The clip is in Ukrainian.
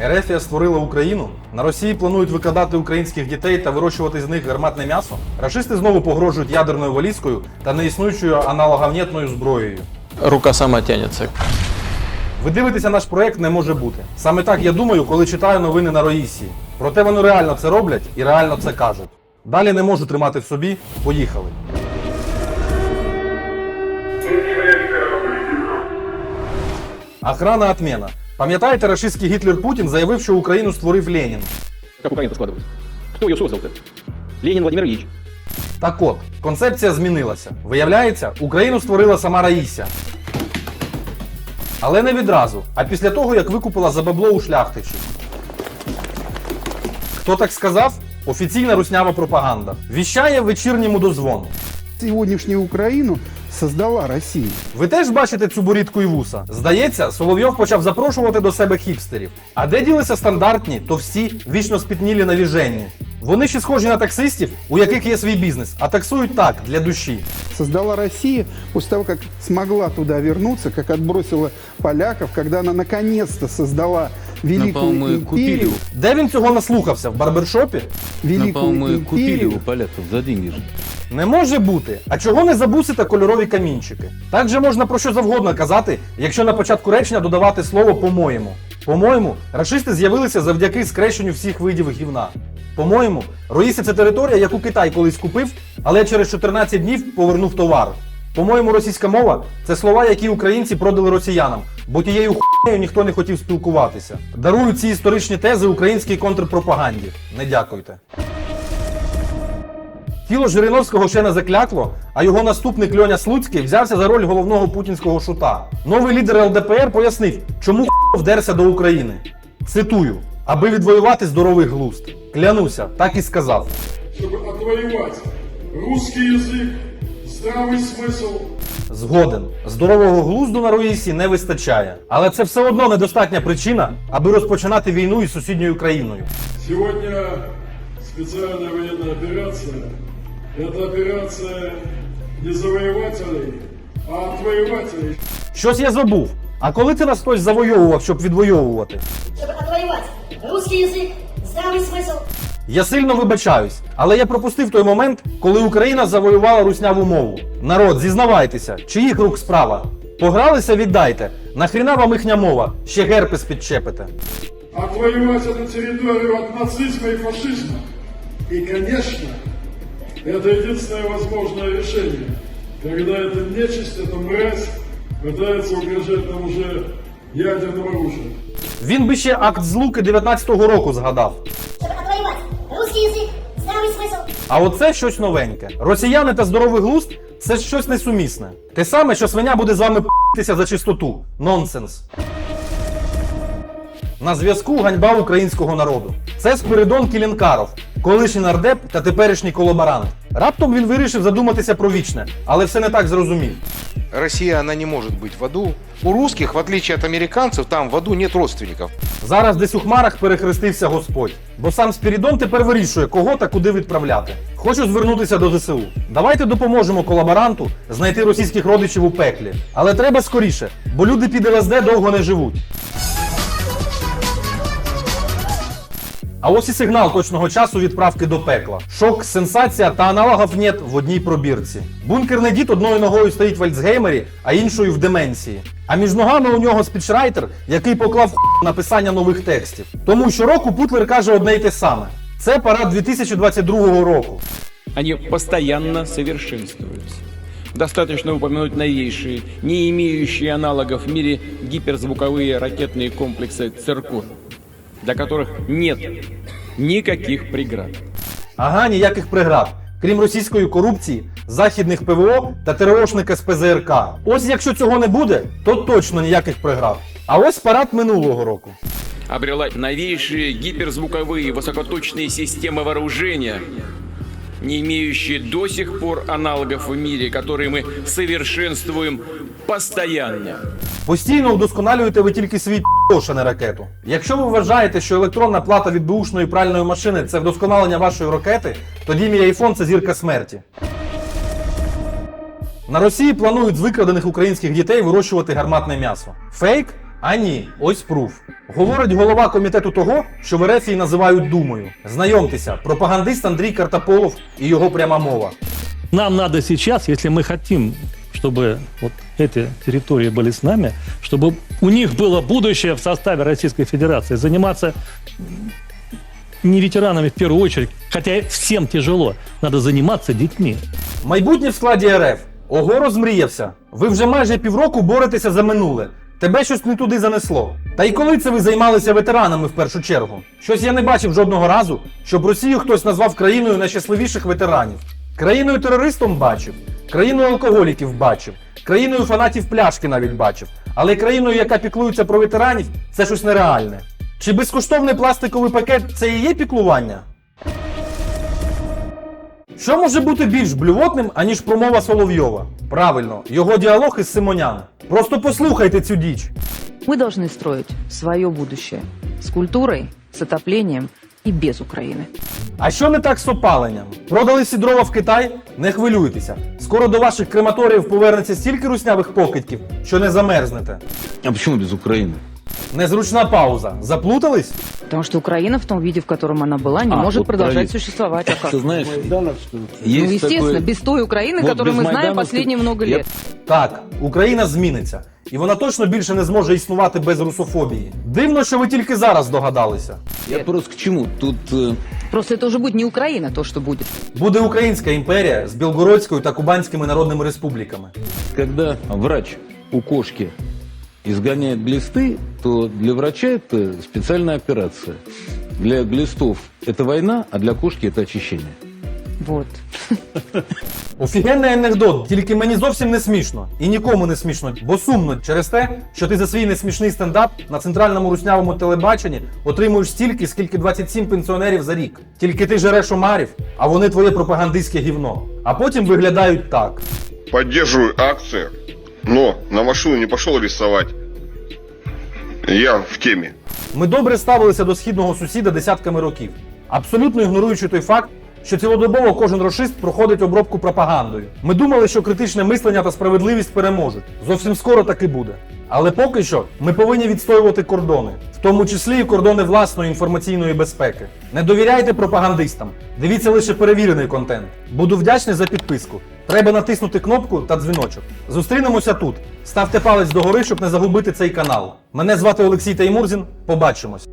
Ерефія створила Україну. На Росії планують викрадати українських дітей та вирощувати з них гарматне м'ясо. Рашисти знову погрожують ядерною валізкою та неіснуючою аналоговнєтною зброєю. Рука сама тянется. Ви дивитеся наш проект не може бути. Саме так я думаю, коли читаю новини на Роїсії. Проте вони реально це роблять і реально це кажуть. Далі не можу тримати в собі. Поїхали. Охрана отмена. Пам'ятаєте, рашистський Гітлер Путін заявив, що Україну створив Ленін. Как Украина складывается? Кто ее создал-то? Ленин Владимир Ильич. Так от, концепція змінилася. Виявляється, Україну створила сама Раїся. Але не відразу, а після того, як викупила за бабло у шляхтичів. Хто так сказав? Офіційна руснява пропаганда. Віщає вечірньому дозвону. Сегодняшнюю Украину создала Россия. Ви теж бачите цю борідку і вуса? Здається, Соловйов почав запрошувати до себе хіпстерів. А де ділися стандартні, товсті, вічно спітнілі навіжені? Вони ще схожі на таксистів, у яких є свій бізнес, а таксують так, для душі. Создала Россия после того, как смогла туда вернуться, как отбросила поляков, когда она наконец-то создала Великую по-моему, и купили Де він цього наслухався? В барбершопі? Великую по-моему, купили у поляков за деньги же. Не може бути. А чого не забусите кольорові камінчики? Так же можна про що завгодно казати, якщо на початку речення додавати слово по-моєму. По-моєму, рашисти з'явилися завдяки скрещенню всіх видів гівна. По-моєму, Роїси це територія, яку Китай колись купив, але через 14 днів повернув товар. По-моєму, російська мова це слова, які українці продали росіянам, бо тією хуйнею ніхто не хотів спілкуватися. Дарую ці історичні тези українській контрпропаганді. Не дякуйте. Тіло Жириновського ще не заклякло, а його наступник Льоня Слуцький взявся за роль головного путінського шута. Новий лідер ЛДПР пояснив, чому вдерся до України. Цитую: аби відвоювати здоровий глузд. Клянуся, так і сказав. чтобы отвоевать русский язык, здравый смысл, Згоден, здорового глузду на Руїсі не вистачає. Але це все одно недостатня причина, аби розпочинати війну із сусідньою країною. Сегодня специальная военная операция – это операция не завоевателей, а отвоевателей. Щось я забув. А коли ти нас хтось завойовував, щоб відвоювати? чтобы отвоевать русский язык, здравый смысл, Я сильно вибачаюсь, але я пропустив той момент, коли Україна завоювала русняву мову. Народ, зізнавайтеся, чиїх рук справа? Погралися, віддайте. Нахріна вам їхня мова? Ще герпес підчепите. Отвоевать эту территорию от нацизма и фашизма. И, конечно, это единственное возможное решение, когда эта нечисть, эта мразь пытается угрожать нам уже ядерным оружием. Він би ще акт злуки 19-го року згадав. А оце щось новеньке. Росіяни та здоровий глузд це щось несумісне. Те саме, що свиня буде з вами п***тися за чистоту. Нонсенс. На зв'язку ганьба українського народу. Це Спиридон Кілінкаров, колишній нардеп та теперішній колобарант. Раптом він вирішив задуматися про вічне, але все не так зрозумів. Россия, она не может быть в аду. У русских, в отличие от американцев, там в аду нет родственников. Зараз десь у хмарах перехрестився Господь. Бо сам Спірідон тепер вирішує, кого та куди відправляти. Хочу звернутися до ЗСУ. Давайте допоможемо колаборанту знайти російських родичів у пеклі. Але треба скоріше, бо люди під ЛСД довго не живуть. А ось і сигнал точного часу відправки до пекла. Шок, сенсація та аналогів нет в одній пробірці. Бункерний дід одною ногою стоїть в Альцгеймері, а іншою в деменції. А між ногами у нього спічрайтер, який поклав х** написання нових текстів. Тому щороку Путлер каже одне й те саме. Це парад 2022 року. Они постоянно совершенствуются. Достаточно упомянуть новейшие, не имеющие аналогов в мире гиперзвуковые ракетные комплексы «Циркон», для которых нет никаких преград. Ага, ніяких преград. Крім російської корупції, західних ПВО та ТРОшника з ПЗРК. Ось якщо цього не буде, то точно ніяких преград. А ось парад минулого року. обрела новейшие гиперзвуковые высокоточные системы вооружения, не имеющие до сих пор аналогов в мире, которые мы совершенствуем постоянно. Постійно вдосконалюєте ви тільки свій а не ракету. Якщо ви вважаєте, що електронна плата від бушної пральної машини це вдосконалення вашої ракети, тоді мій айфон це зірка смерті. На Росії планують з викрадених українських дітей вирощувати гарматне м'ясо. Фейк? А ні, ось пруф. Говорить голова комітету того, що в Ерефії називають Думою. Знайомтеся, пропагандист Андрій Картаполов і його пряма мова. Нам надо сейчас, если мы хотим, чтобы вот эти территории были с нами, чтобы у них было будущее в составе Российской Федерации, заниматься не ветеранами в первую очередь, хотя всем тяжело, надо заниматься детьми. Майбутнє в складі РФ. Ого, розмріявся. Ви вже майже півроку боретеся за минуле. Тебе щось не туди занесло. Та й коли це ви займалися ветеранами в першу чергу? Щось я не бачив жодного разу, щоб Росію хтось назвав країною найщасливіших ветеранів. Країною терористом бачив, країною алкоголіків бачив, країною фанатів пляшки навіть бачив. Але країною, яка піклується про ветеранів, це щось нереальне. Чи безкоштовний пластиковий пакет це і є піклування? Що може бути більш блювотним, аніж промова Соловйова? Правильно, його діалог із Симонян. Просто послухайте цю діч. Мы должны строить свое будущее с культурой, с отоплением и без Украины. А що не так з опаленням? Продали сідрова в Китай? Не хвилюйтеся. Скоро до ваших крематоріїв повернеться стільки руснявих покидьків, що не замерзнете. А почему без Украины? Незручна пауза. Заплутались? Потому что Украина в том виде, в котором она была, не А, может вот продолжать правильно. существовать. А как? Ты знаешь, ну, есть естественно, такое... без той Украины, Вот которую без мы знаем Майдановской- последние много Я- лет. Так, Україна зміниться. І вона точно більше не зможе існувати без русофобії. Дивно, що ви тільки зараз догадалися. Я просто к чему? Тут э, Просто это уже будет не Украина, то, что будет. Буде Українська імперія з Білгородською та Кубанськими народними республіками. когда врач у кошки изгоняет глисты, то для врача это специальная операция. Для глистов это война, а для кошки это очищение. Вот. Офігенний анекдот, тільки мені зовсім не смішно. І нікому не смішно, бо сумно через те, що ти за свій несмішний стендап на центральному руснявому телебаченні отримуєш стільки, скільки 27 пенсіонерів за рік. Тільки ти жереш омарів, а вони твоє пропагандистське гівно. А потім виглядають так. Поддерживаю акцию, но на машину не пошел рисовать. Я в теме. Ми добре ставилися до східного сусіда десятками років, абсолютно ігноруючи той факт, що цілодобово кожен рошист проходить обробку пропагандою. Ми думали, що критичне мислення та справедливість переможуть. Зовсім скоро так і буде. Але поки що ми повинні відстоювати кордони, в тому числі і кордони власної інформаційної безпеки. Не довіряйте пропагандистам, дивіться лише перевірений контент. Буду вдячний за підписку. Треба натиснути кнопку та дзвіночок. Зустрінемося тут. Ставте палець догори, щоб не загубити цей канал. Мене звати Олексій Таймурзін. Побачимось.